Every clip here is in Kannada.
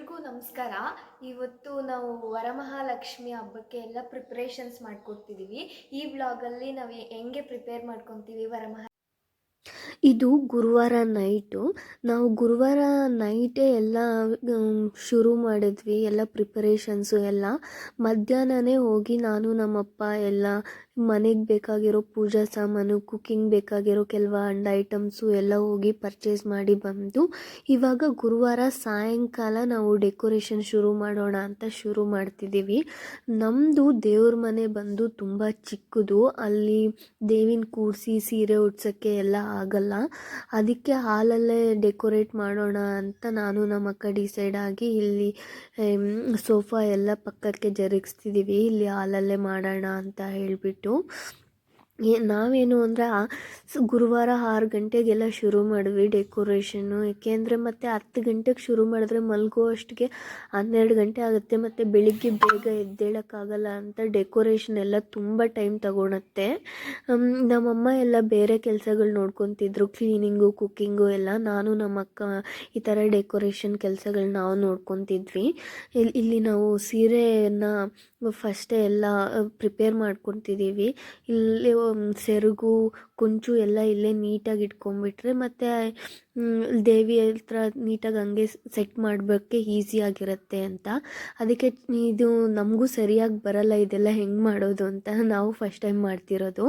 ಎಲ್ರಿಗೂ ನಮಸ್ಕಾರ. ಇವತ್ತು ನಾವು ವರಮಹಾಲಕ್ಷ್ಮಿ ಹಬ್ಬಕ್ಕೆ ಎಲ್ಲ ಪ್ರಿಪ್ರೇಷನ್ಸ್ ಮಾಡ್ಕೊಡ್ತಿದ್ದೀವಿ ಈ ವ್ಲಾಗಲ್ಲಿ ನಾವು ಹೆಂಗೆ ಪ್ರಿಪೇರ್ ಮಾಡ್ಕೊತೀವಿ ವರಮಹಾ ಇದು ಗುರುವಾರ ನೈಟು ನಾವು ಗುರುವಾರ ನೈಟೇ ಎಲ್ಲ ಶುರು ಮಾಡಿದ್ವಿ, ಎಲ್ಲ ಪ್ರಿಪರೇಷನ್ಸು ಎಲ್ಲ. ಮಧ್ಯಾಹ್ನನೇ ಹೋಗಿ ನಾನು, ನಮ್ಮಪ್ಪ ಎಲ್ಲ ಮನೆಗೆ ಬೇಕಾಗಿರೋ ಪೂಜಾ ಸಾಮಾನು ಕುಕ್ಕಿಂಗ್ ಬೇಕಾಗಿರೋ ಕೆಲವು ಹಂಡ್ ಐಟಮ್ಸು ಎಲ್ಲ ಹೋಗಿ ಪರ್ಚೇಸ್ ಮಾಡಿ ಬಂದು, ಇವಾಗ ಗುರುವಾರ ಸಾಯಂಕಾಲ ನಾವು ಡೆಕೋರೇಷನ್ ಶುರು ಮಾಡೋಣ ಅಂತ ಶುರು ಮಾಡ್ತಿದ್ದೀವಿ. ನಮ್ಮದು ದೇವ್ರ ಮನೆ ಬಂದು ತುಂಬ ಚಿಕ್ಕದು. ಅಲ್ಲಿ ದೇವಿನ ಕೂರಿಸಿ ಸೀರೆ ಉಡ್ಸೋಕ್ಕೆ ಎಲ್ಲ ಆಗಲ್ಲ. ಅದಕ್ಕೆ ಹಾಲಲ್ಲೇ ಡೆಕೋರೇಟ್ ಮಾಡೋಣ ಅಂತ ನಾನು ನಮ್ಮ ಅಕ್ಕ ಡಿಸೈಡ್ ಆಗಿ ಇಲ್ಲಿ ಸೋಫಾ ಎಲ್ಲ ಪಕ್ಕಕ್ಕೆ ಜರುಗಿಸ್ತಿದ್ದೀವಿ ಇಲ್ಲಿ ಹಾಲಲ್ಲೇ ಮಾಡೋಣ ಅಂತ ಹೇಳಿಬಿಟ್ಟು. ಏ, ನಾವೇನು ಅಂದರೆ ಗುರುವಾರ ಆರು ಗಂಟೆಗೆಲ್ಲ ಶುರು ಮಾಡಿದ್ವಿ ಡೆಕೋರೇಷನ್ನು. ಏಕೆಂದರೆ ಮತ್ತೆ ಹತ್ತು ಗಂಟೆಗೆ ಶುರು ಮಾಡಿದ್ರೆ ಮಲಗೋ ಅಷ್ಟಿಗೆ ಹನ್ನೆರಡು ಗಂಟೆ ಆಗುತ್ತೆ. ಮತ್ತು ಬೆಳಿಗ್ಗೆ ಬೇಗ ಎದ್ದೇಳೋಕ್ಕಾಗಲ್ಲ ಅಂತ ಡೆಕೋರೇಷನ್ ಎಲ್ಲ ತುಂಬ ಟೈಮ್ ತಗೊಳತ್ತೆ. ನಮ್ಮಮ್ಮ ಎಲ್ಲ ಬೇರೆ ಕೆಲಸಗಳು ನೋಡ್ಕೊತಿದ್ರು. ಕ್ಲೀನಿಂಗು, ಕುಕ್ಕಿಂಗು ಎಲ್ಲ ನಾನು ನಮ್ಮ ಅಕ್ಕ ಈ ಥರ ಡೆಕೋರೇಷನ್ ಕೆಲಸಗಳು ನಾವು ನೋಡ್ಕೊತಿದ್ವಿ. ಇಲ್ಲಿ ನಾವು ಸೀರೆಯನ್ನು ಫಸ್ಟೇ ಎಲ್ಲ ಪ್ರಿಪೇರ್ ಮಾಡ್ಕೊತಿದ್ದೀವಿ ಇಲ್ಲಿ ಸೆರಗು, ಕುಂಚು ಎಲ್ಲ ಇಲ್ಲೇ ನೀಟಾಗಿ ಇಟ್ಕೊಂಡ್ಬಿಟ್ರೆ ಮತ್ತು ದೇವಿ ಹತ್ರ ನೀಟಾಗಿ ಹಂಗೆ ಸೆಟ್ ಮಾಡೋಕ್ಕೆ ಈಸಿಯಾಗಿರುತ್ತೆ ಅಂತ. ಅದಕ್ಕೆ ಇದು ನಮಗೂ ಸರಿಯಾಗಿ ಬರಲ್ಲ, ಇದೆಲ್ಲ ಹೆಂಗೆ ಮಾಡೋದು ಅಂತ ನಾವು ಫಸ್ಟ್ ಟೈಮ್ ಮಾಡ್ತಿರೋದು.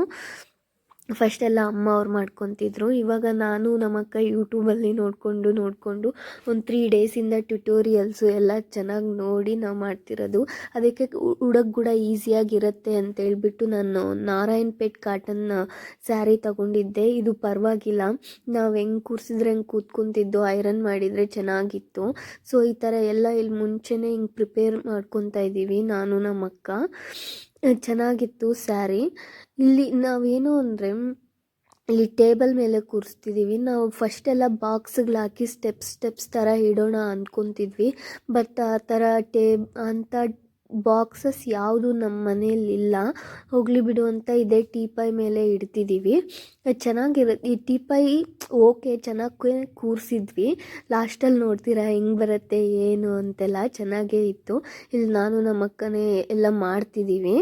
ಫಸ್ಟ್ ಎಲ್ಲ ಅಮ್ಮ ಅವ್ರು ಮಾಡ್ಕೊತಿದ್ರು. ಇವಾಗ ನಾನು ನಮ್ಮ ಅಕ್ಕ ಯೂಟ್ಯೂಬಲ್ಲಿ ನೋಡಿಕೊಂಡು ನೋಡಿಕೊಂಡು ಒಂದು ತ್ರೀ ಡೇಸಿಂದ ಟ್ಯುಟೋರಿಯಲ್ಸು ಎಲ್ಲ ಚೆನ್ನಾಗಿ ನೋಡಿ ನಾವು ಮಾಡ್ತಿರೋದು. ಅದಕ್ಕೆ ಉಡೋಕ್ಕೆ ಕೂಡ ಈಸಿಯಾಗಿರುತ್ತೆ ಅಂತೇಳ್ಬಿಟ್ಟು ನಾನು ನಾರಾಯಣಪೇಟ್ ಕಾಟನ್ ಸ್ಯಾರಿ ತಗೊಂಡಿದ್ದೆ. ಇದು ಪರವಾಗಿಲ್ಲ. ನಾವು ಹೆಂಗೆ ಕೂರಿಸಿದ್ರೆ ಹೆಂಗೆ ಕೂತ್ಕೊತಿದ್ದು ಐರನ್ ಮಾಡಿದರೆ ಚೆನ್ನಾಗಿತ್ತು. ಸೊ ಈ ಥರ ಎಲ್ಲ ಇಲ್ಲಿ ಮುಂಚೆನೇ ಹಿಂಗೆ ಪ್ರಿಪೇರ್ ಮಾಡ್ಕೊತಾ ಇದ್ದೀವಿ ನಾನು ನಮ್ಮ ಅಕ್ಕ. ಚೆನ್ನಾಗಿತ್ತು ಸ್ಯಾರಿ. ಇಲ್ಲಿ ನಾವೇನು ಅಂದರೆ, ಇಲ್ಲಿ ಟೇಬಲ್ ಮೇಲೆ ಕೂರಿಸ್ತಿದ್ದೀವಿ ನಾವು ಫಸ್ಟೆಲ್ಲ ಬಾಕ್ಸ್ಗಳು ಹಾಕಿ ಸ್ಟೆಪ್ಸ್ ಸ್ಟೆಪ್ಸ್ ಥರ ಇಡೋಣ ಅಂದ್ಕೊತಿದ್ವಿ ಬಟ್ ಆ ಥರ ಟೇಬ್ ಅಂಥ ಬಾಕ್ಸಸ್ ಯಾವುದು ನಮ್ಮ ಮನೆಯಲ್ಲಿಲ್ಲ. ಹೋಗಲಿ ಬಿಡು ಅಂತ ಇದೇ ಟೀಪೈ ಮೇಲೆ ಇಡ್ತಿದ್ದೀವಿ ಚೆನ್ನಾಗಿರುತ್ತೆ ಈ ಟೀಪೈ ಓಕೆ, ಚೆನ್ನಾಗಿ ಕೂರಿಸಿದ್ವಿ. ಲಾಸ್ಟಲ್ಲಿ ನೋಡ್ತೀರಾ ಹೆಂಗೆ ಬರುತ್ತೆ, ಏನು ಅಂತೆಲ್ಲ ಚೆನ್ನಾಗೇ ಇತ್ತು. ಇಲ್ಲಿ ನಾನು ನಮ್ಮ ಅಕ್ಕನೇ ಎಲ್ಲ ಮಾಡ್ತಿದ್ದೀವಿ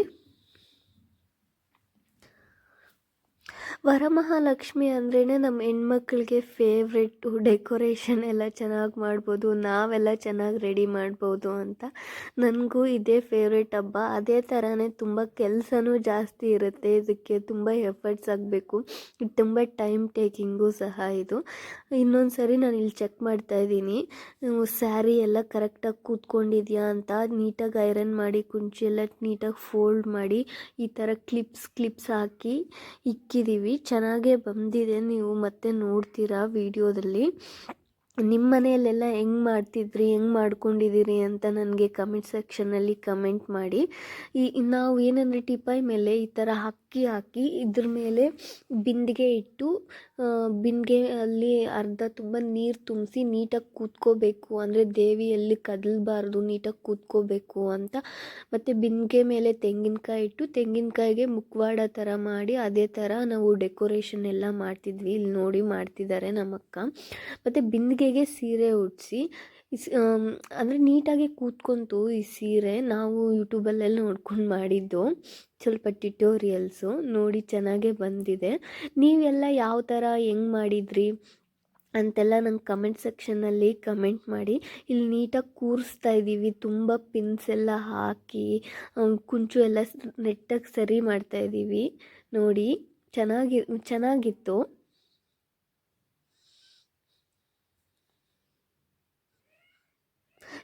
ವರಮಹಾಲಕ್ಷ್ಮಿ ಅಂದ್ರೇ ನಮ್ಮ ಹೆಣ್ಮಕ್ಳಿಗೆ ಫೇವ್ರೆಟ್ಟು ಡೆಕೋರೇಷನ್ ಎಲ್ಲ ಚೆನ್ನಾಗಿ ಮಾಡ್ಬೋದು, ನಾವೆಲ್ಲ ಚೆನ್ನಾಗಿ ರೆಡಿ ಮಾಡ್ಬೋದು ಅಂತ. ನನಗೂ ಇದೇ ಫೇವ್ರೆಟ್ ಹಬ್ಬ. ಅದೇ ಥರನೇ ತುಂಬ ಕೆಲಸನೂ ಜಾಸ್ತಿ ಇರುತ್ತೆ. ಇದಕ್ಕೆ ತುಂಬ ಎಫರ್ಟ್ಸ್ ಆಗಬೇಕು. ಇದು ತುಂಬ ಟೈಮ್ ಟೇಕಿಂಗು ಸಹ ಇದು. ಇನ್ನೊಂದು ಸರಿ ನಾನು ಇಲ್ಲಿ ಚೆಕ್ ಮಾಡ್ತಾ ಇದ್ದೀನಿ. ಸ್ಯಾರಿ ಎಲ್ಲ ಕರೆಕ್ಟಾಗಿ ಕೂತ್ಕೊಂಡಿದ್ಯಾ ಅಂತ. ನೀಟಾಗಿ ಐರನ್ ಮಾಡಿ, ಕುಂಚಿ ಎಲ್ಲ ನೀಟಾಗಿ ಫೋಲ್ಡ್ ಮಾಡಿ, ಈ ಥರ ಕ್ಲಿಪ್ಸ್ ಕ್ಲಿಪ್ಸ್ ಹಾಕಿ ಇಕ್ಕಿದ್ದೀವಿ ಚೆನ್ನಾಗೇ ಬಂದಿದೆ. ನೀವು ಮತ್ತೆ ನೋಡ್ತೀರಾ ವಿಡಿಯೋದಲ್ಲಿ. ನಿಮ್ಮ ಮನೆಯಲ್ಲೆಲ್ಲ ಹೆಂಗೆ ಮಾಡ್ತಿದ್ರಿ, ಹೆಂಗೆ ಮಾಡ್ಕೊಂಡಿದ್ದೀರಿ ಅಂತ ನನಗೆ ಕಮೆಂಟ್ ಸೆಕ್ಷನಲ್ಲಿ ಕಮೆಂಟ್ ಮಾಡಿ. ಈ, ನಾವು ಏನಂದರೆ ಟಿಪಾಯ್ ಮೇಲೆ ಈ ಥರ ಅಕ್ಕಿ ಹಾಕಿ ಇದ್ರ ಮೇಲೆ ಬಿಂದಿಗೆ ಇಟ್ಟು ಬಿಂದಿಗೆ ಅಲ್ಲಿ ಅರ್ಧ ತುಂಬ ನೀರು ತುಂಬಿಸಿ ನೀಟಾಗಿ ಕೂತ್ಕೋಬೇಕು. ಅಂದರೆ ದೇವಿ ಎಲ್ಲಿ ಕದಲಬಾರ್ದು, ನೀಟಾಗಿ ಕೂತ್ಕೋಬೇಕು ಅಂತ. ಮತ್ತು ಬಿಂದಿಗೆ ಮೇಲೆ ತೆಂಗಿನಕಾಯಿ ಇಟ್ಟು, ತೆಂಗಿನಕಾಯಿಗೆ ಮುಖವಾಡ ಥರ ಮಾಡಿ, ಅದೇ ಥರ ನಾವು ಡೆಕೋರೇಷನ್ ಎಲ್ಲ ಮಾಡ್ತಿದ್ವಿ. ಇಲ್ಲಿ ನೋಡಿ ಮಾಡ್ತಿದ್ದಾರೆ ನಮ್ಮ ಅಕ್ಕ ಮತ್ತು ಬಿಂದಿಗೆಗೆ ಸೀರೆ ಉಡಿಸಿ ಅಂದರೆ ನೀಟಾಗಿ ಕೂತ್ಕೊಂತು ಈ ಸೀರೆ ನಾವು ಯೂಟ್ಯೂಬಲ್ಲೆಲ್ಲ ನೋಡ್ಕೊಂಡು ಮಾಡಿದ್ದು. ಸ್ವಲ್ಪ ಟ್ಯುಟೋರಿಯಲ್ಸು ನೋಡಿ ಚೆನ್ನಾಗೇ ಬಂದಿದೆ. ನೀವೆಲ್ಲ ಯಾವ ಥರ ಹೆಂಗೆ ಮಾಡಿದ್ರಿ ಅಂತೆಲ್ಲ ನಂಗೆ ಕಮೆಂಟ್ ಸೆಕ್ಷನ್ನಲ್ಲಿ ಕಮೆಂಟ್ ಮಾಡಿ. ಇಲ್ಲಿ ನೀಟಾಗಿ ಕೂರಿಸ್ತಾ ಇದ್ದೀವಿ ತುಂಬ ಪಿನ್ಸ್ ಎಲ್ಲ ಹಾಕಿ ಕುಂಚು ಎಲ್ಲ ನೆಟ್ಟಾಗಿ ಸರಿ ಮಾಡ್ತಾ ಇದ್ದೀವಿ ನೋಡಿ, ಚೆನ್ನಾಗಿ, ಚೆನ್ನಾಗಿತ್ತು.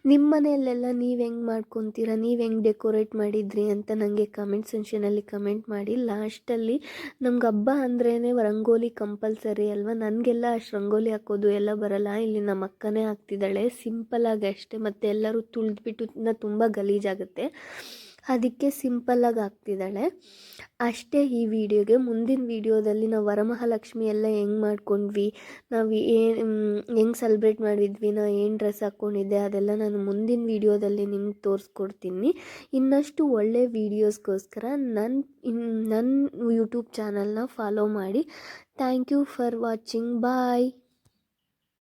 ನಿಮ್ಮ ಮನೆಯಲ್ಲೆಲ್ಲ ನೀವು ಹೆಂಗೆ ಮಾಡ್ಕೊತೀರ? ನೀವು ಹೆಂಗೆ ಡೆಕೋರೇಟ್ ಮಾಡಿದ್ರಿ ಅಂತ ನನಗೆ ಕಮೆಂಟ್ ಸೆಕ್ಷನಲ್ಲಿ ಕಮೆಂಟ್ ಮಾಡಿ. ಲಾಸ್ಟಲ್ಲಿ ನಮ್ಗೆ ಹಬ್ಬ ಅಂದ್ರೇ ರಂಗೋಲಿ ಕಂಪಲ್ಸರಿ ಅಲ್ವಾ? ನನಗೆಲ್ಲ ಅಷ್ಟು ರಂಗೋಲಿ ಹಾಕೋದು ಎಲ್ಲ ಬರಲ್ಲ. ಇಲ್ಲಿ ನಮ್ಮ ಅಕ್ಕನೇ ಹಾಕ್ತಿದ್ದಾಳೆ. ಸಿಂಪಲ್ಲಾಗಿ ಅಷ್ಟೇ. ಮತ್ತು ಎಲ್ಲರೂ ತುಳಿದ್ಬಿಟ್ಟು ತುಂಬ ಗಲೀಜಾಗುತ್ತೆ. ಅದಕ್ಕೆ ಸಿಂಪಲ್ಲಾಗಿ ಹಾಕ್ತಿದ್ದಾಳೆ. ಅಷ್ಟೇ ಈ ವಿಡಿಯೋಗೆ ಮುಂದಿನ ವಿಡಿಯೋದಲ್ಲಿ ನಾವು ವರಮಹಾಲಕ್ಷ್ಮಿ ಎಲ್ಲ ಹೆಂಗೆ ಮಾಡ್ಕೊಂಡ್ವಿ, ನಾವು ಏನು ಹೆಂಗೆ ಸೆಲೆಬ್ರೇಟ್ ಮಾಡಿದ್ವಿ ನಾ ಏನು ಡ್ರೆಸ್ ಹಾಕ್ಕೊಂಡಿದ್ದೆ ಅದೆಲ್ಲ ನಾನು ಮುಂದಿನ ವಿಡಿಯೋದಲ್ಲಿ ನಿಮ್ಗೆ ತೋರಿಸ್ಕೊಡ್ತೀನಿ. ಇನ್ನಷ್ಟು ಒಳ್ಳೆ ವಿಡಿಯೋಸ್ಗೋಸ್ಕರ ನನ್ನ ನನ್ನ ಯೂಟ್ಯೂಬ್ ಚಾನಲ್ನ ಫಾಲೋ ಮಾಡಿ. Thank you for watching bye